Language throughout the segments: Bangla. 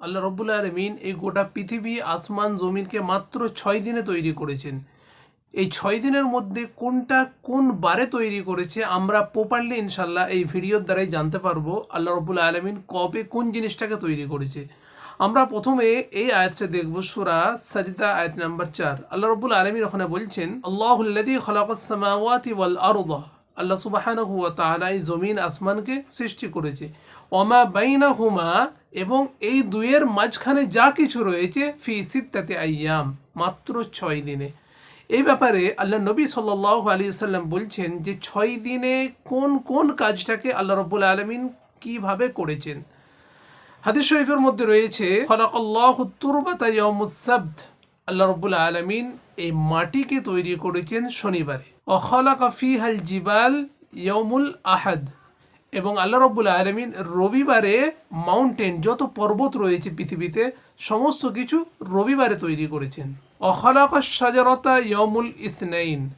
আল্লাহ রব্বুল আলমিন এই গোটা পৃথিবী, আসমান, জমিনকে মাত্র ছয় দিনে তৈরি করেছেন। এই ছয় দিনের মধ্যে কোনটা কোন বারে তৈরি করেছে আমরা প্রপারলি ইনশাল্লাহ এই ভিডিওর দ্বারাই জানতে পারব আল্লাহ রব্বুল আলমিন কবে কোন জিনিসটাকে তৈরি করেছে। আমরা প্রথমে এই আয়াতটা দেখব, সুরা সাজিদা আয়াত নাম্বার চার। আল্লাহ রব্বুল আলমিন ওখানে বলছেন আরদা। আল্লাহ সুবাহানাহু ওয়া তাআলা এই জমিন আসমানকে সৃষ্টি করেছে। ওমা বাইনাহুমা এবং এই দুয়ের মাঝখানে যা কিছু রয়েছে ফি সিত্তাতে আইয়াম, মাত্র ছয় দিনে। এই ব্যাপারে আল্লাহ নবী সাল্লাহ আলী সাল্লাম বলছেন যে ছয় দিনে কোন কোন কাজটাকে আল্লাহ রব্বুল আলমিন কীভাবে করেছেন? হাদিস শরীফের মধ্যে রয়েছে, খলাকাল্লাহু তুরবাতা আল্লাহ রব্বুল আলামিন এই মাটিকে তৈরি করেছেন শনিবারে। অখলাকা ফিহাল জিবাল ইয়মুল আহাদ। এবং আল্লাহ রব্বুল আলমিন রবিবারে মাউন্টেন যত পর্বত রয়েছে পৃথিবীতে, সমস্ত কিছু রবিবারে তৈরি করেছেন। অখলাকা সাজারতা ইয়মুল ইসনাইন।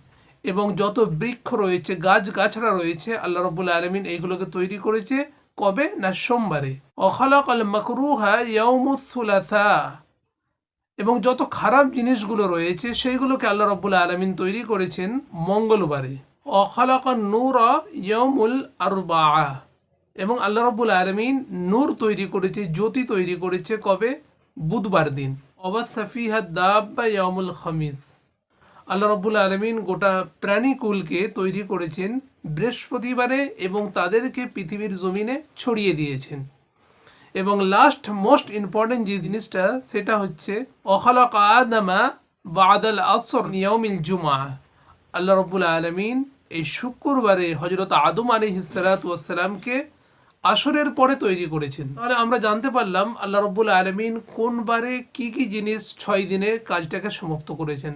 এবং যত বৃক্ষ রয়েছে গাছ গাছড়া রয়েছে, আল্লাহ রব্বুল আলমিন এইগুলোকে তৈরি করেছে কবে? না সোমবারে। অখলাক আল মকরুহা ইয়মুসুলাসা এবং যত খারাপ জিনিসগুলো রয়েছে, সেইগুলোকে আল্লাহ রব্বুল আলমিন তৈরি করেছেন মঙ্গলবারে। অখলাক নূর ইয়মুল আরবা এবং আল্লাহ রব্বুল আলমিন নূর তৈরি করেছে, জ্যোতি তৈরি করেছে কবে? বুধবার দিন। অবাসাফিহা দাব্বা ইয়মুল খমিস। আল্লাহ রব্বুল আলমিন গোটা প্রাণীকুলকে তৈরি করেছেন বৃহস্পতিবারে এবং তাদেরকে পৃথিবীর জমিনে ছড়িয়ে দিয়েছেন। এবং লাস্ট মোস্ট ইম্পর্টেন্ট যে জিনিসটা, সেটা হচ্ছে, অখলক আদামা বাদাল আসর নিয়মিল জুমা আল্লাহ রব্বুল আলমিন এই শুক্রবারে হজরত আদম আলী হিসালাতামকে আসরের পরে তৈরি করেছেন। তাহলে আমরা জানতে পারলাম আল্লাহ রব্বুল আলমিন কোন বারে কি কি জিনিস ছয় দিনে কাজটাকে সমাপ্ত করেছেন।